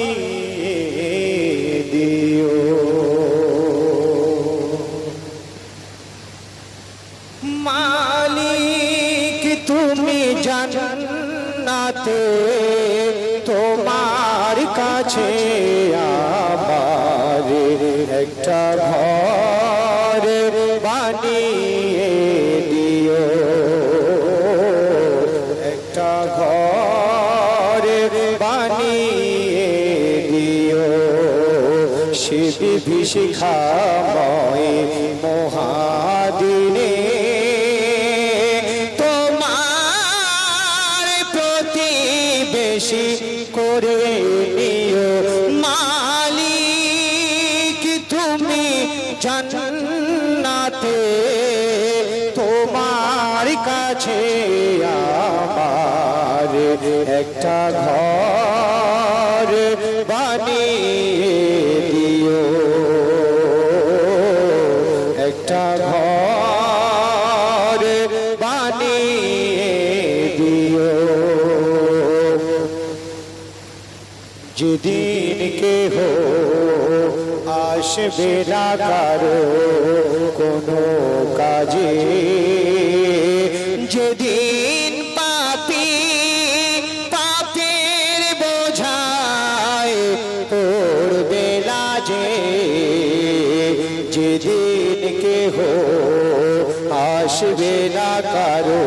Oh. Shiva শিখাময় মহাদিনে। তোমার প্রতিবেশী করে নিও মালিক, তুমি জান্নাতে। তোমার কাছে আমার একটা ঘর। আসবে না কারও কোনো কাজে। যেদিন পাপি পাপের বোঝায় পড়বে লাজে যেদিন কেহ আসবে না কারও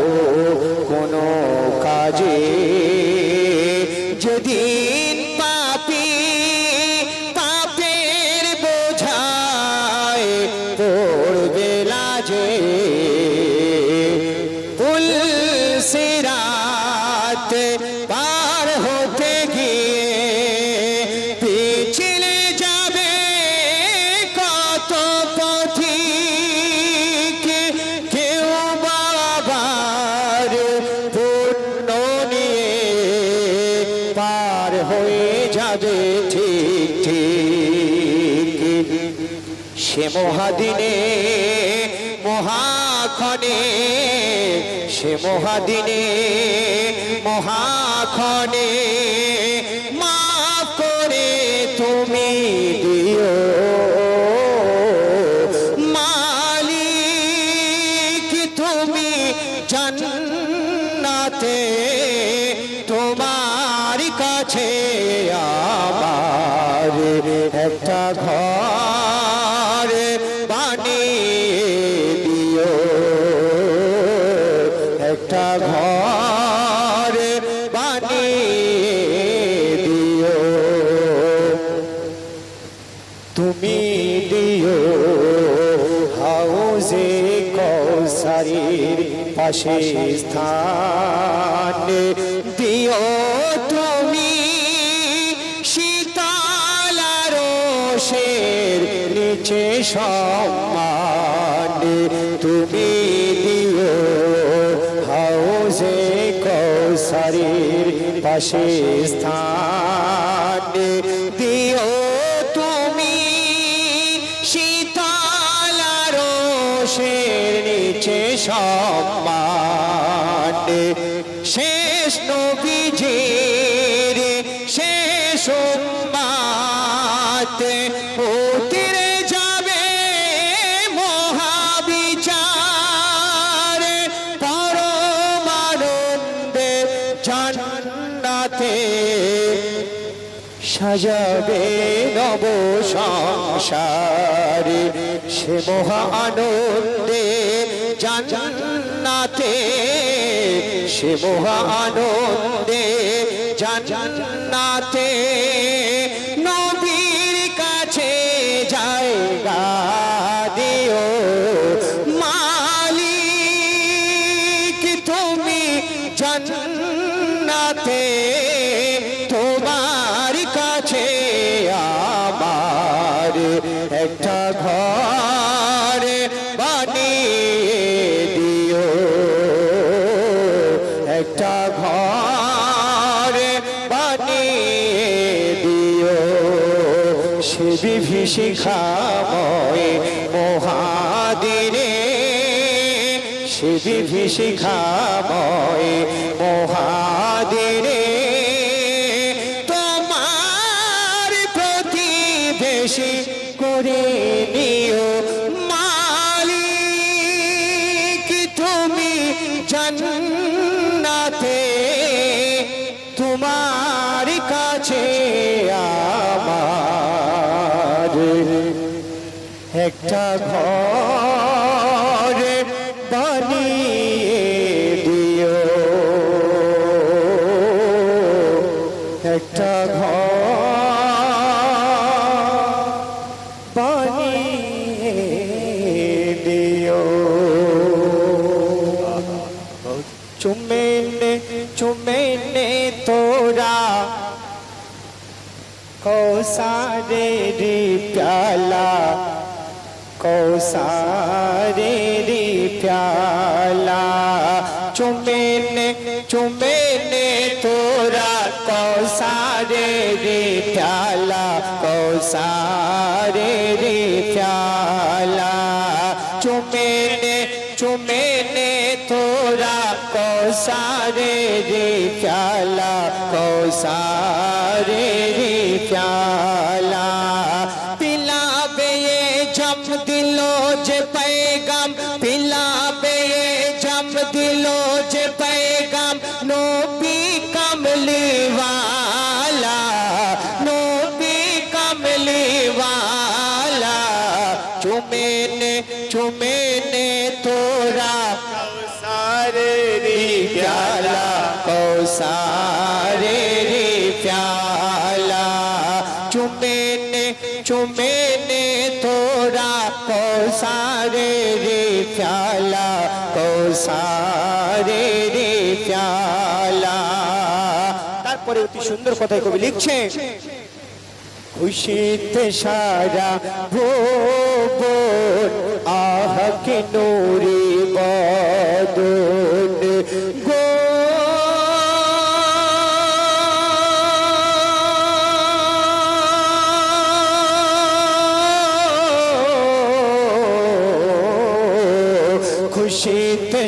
কোনো কাজে। মহাদিনে মহাখনে সে মহাদিনে মহাখনে মা করে তুমি পাশে স্থান দিও তুমি শীতালার শের নিচে সম্মান। তুমি দিও হাউজে কৌসারির পাশে স্থান দিও শের নিচে সম্মান শেষ নবীজির শেষ উম্মাত উতরে যাবে মহাবিচার। পরমানন্দে জান্নাতে সাজাবে নব সংসার সে মহা আনন্দে জান্নাতে, সে মহা আনন্দে জান্নাতে নবীর কাছে জায়গা দিও মালিক, তুমি জান্নাতে বিভীষিকাময় মহাদিনে সে বিভীষিকাময় চুমেনে চুমেনে তোরা কৌসারেরি প্যালা কৌসারেরি প্যালা চুমেনে চুমেনে তোরা কৌসারে রে প্যালা কৌসারে রে প্যালা পিলাবে যে पैगाम नो তারপরে অতি সুন্দর কথায় কবি লিখছে খুশিতে সারা ভোবন আহ কে নোরে বদন।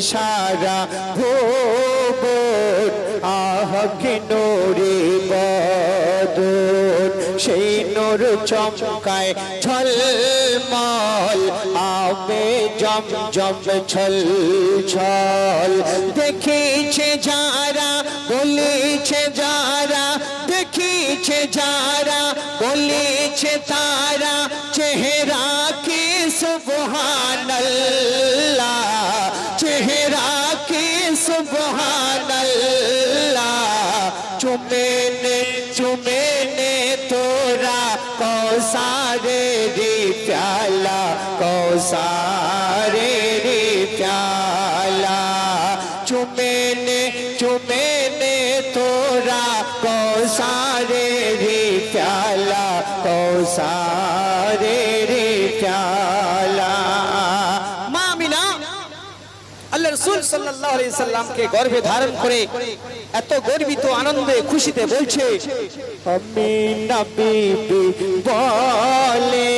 সারা ভোবন, আহ, কে নোরে বদন। সেই নোর চমকায় ঝলমল আবে জম জম ছল ছল। দেখিছে যারা, বলেছে যারা, দেখিছে যারা, বলেছে তারা, চেহারা কৌসারে রে প্যালা চুমেনে চুমেনে তোরা কৌসারে রে প্যালা কৌসারে রে প্যালা মা মিনা আল্লাহ রসুল আলাইহি সাল্লামকে গর্ভে ধারণ করে এত গর্বিত আনন্দে খুশিতে বলছে আমি নবী বলে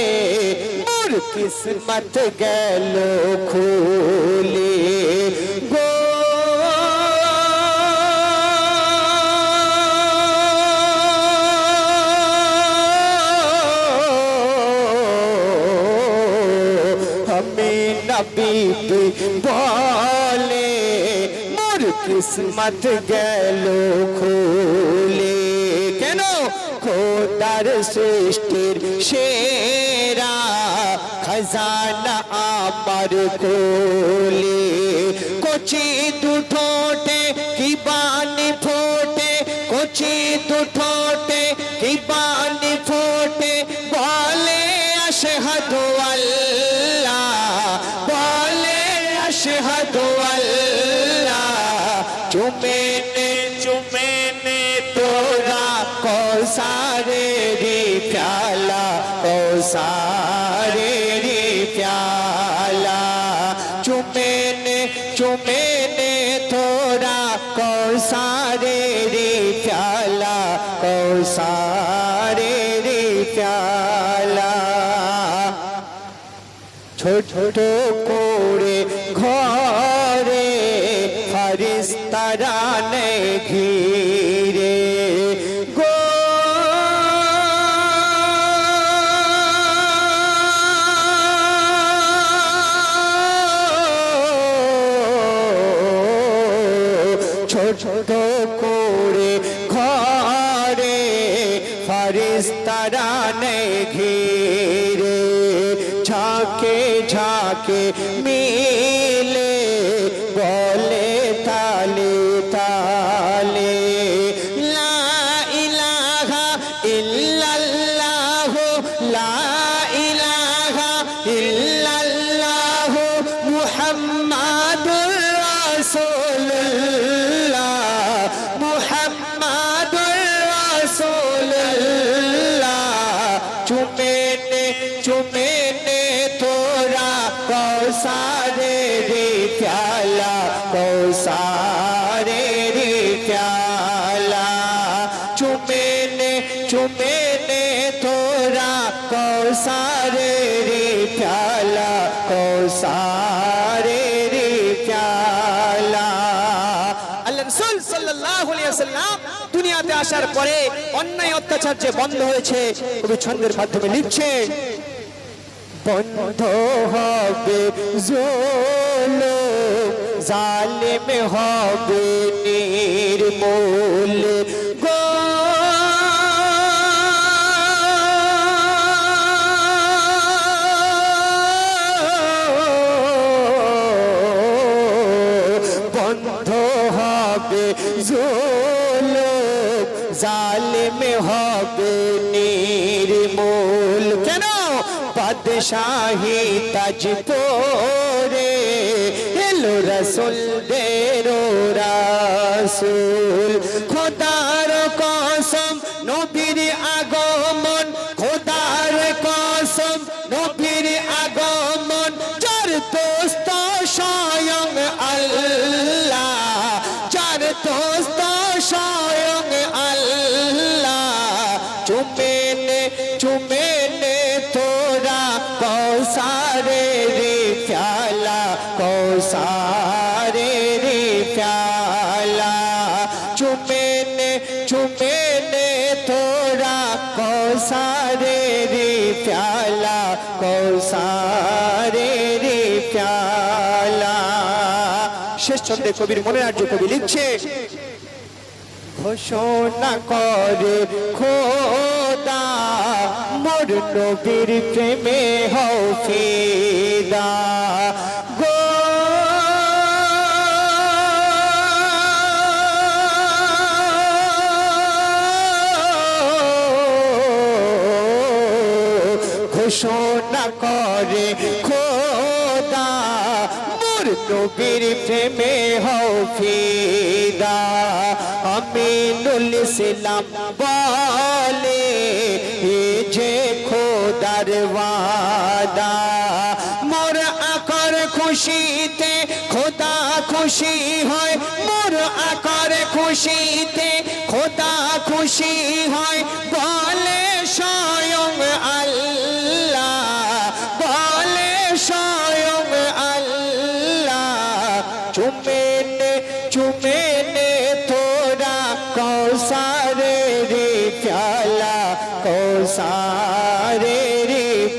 কিসমত গেল খুলে গো আমি নবী বলে মোর কিসমত গেল খুলে খোদার সৃষ্টির সেরা খজানা আমার কোলে। কচি দুঠোটে কি বানি ফোটে? কচি দুঠোটে কি বানি ফোটে? বলে আশহাদু আল্লাহ, বলে আশহাদু আল্লাহ। চুমেনে কৌসারে রে প্যালা চুমেনে চুমেনে তোরা কৌসারে রে প্যালা কৌসারে রে প্যালা প্যালা ছোট করে ঘরে ফারিস্তারা নে ঘিরে ঝাঁকে মিলে বলে তালে তালে কৌসারে রে প্যালা, কৌসারে রে প্যালা। চুমেনে চুমেনে তোরা, কৌসারে রে প্যালা, কৌসারে রে প্যালা। আল্লাহ রাসূল সাল্লাল্লাহু আলাইহি ওয়াসাল্লাম দুনিয়াতে আসার পরে অন্যায় অত্যাচার যে বন্ধ হয়েছে কবি ছন্দের মাধ্যমে লিখছে বন্ধ হবে জোল জালিম হবে নির্মূল বাদশাহী তাজ পোরে এলো রসুল দেরো রাসুল। খোদার কসম কৌসারে রে প্যালা কৌসারে রে প্যালা চুমেনে চুমেনে তোরা কৌসারে রে প্যালা কৌসারে রে প্যালা শেষ চন্দ্রে কবির মনে রাজ্য কবি লিখছে ঘোষণা করে খোদা মোর নবীর প্রেমে হও গো ঘোষণা করে খোদা মোর নবীর প্রেমে হও ফিদা। আমিনুল ইসলাম বলে ওয়াদা। মোর আকর খুশিতে খোদা খুশি হয়। মোর আকর খুশিতে খোদা খুশি হয়। বলে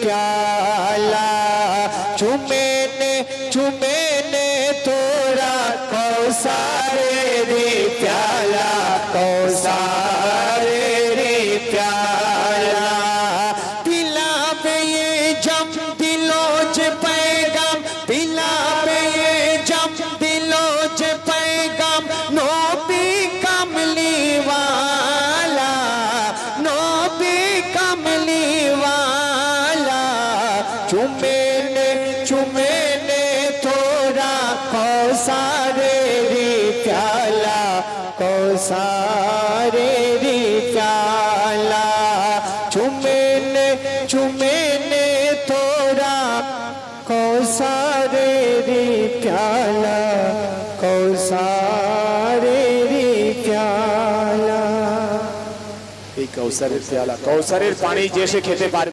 রে প্যালা চুমেনে চুমেনে চুমে নে চুমে নে তোরা কৌসারে রে প্যালা কৌসারে রে প্যালা। চুমে নে চুমে নে তোরা কৌসারে রে প্যালা কৌসারে রে প্যালা। এই কৌসারের প্যালা কৌসারের পানি যে সে খেতে পারে।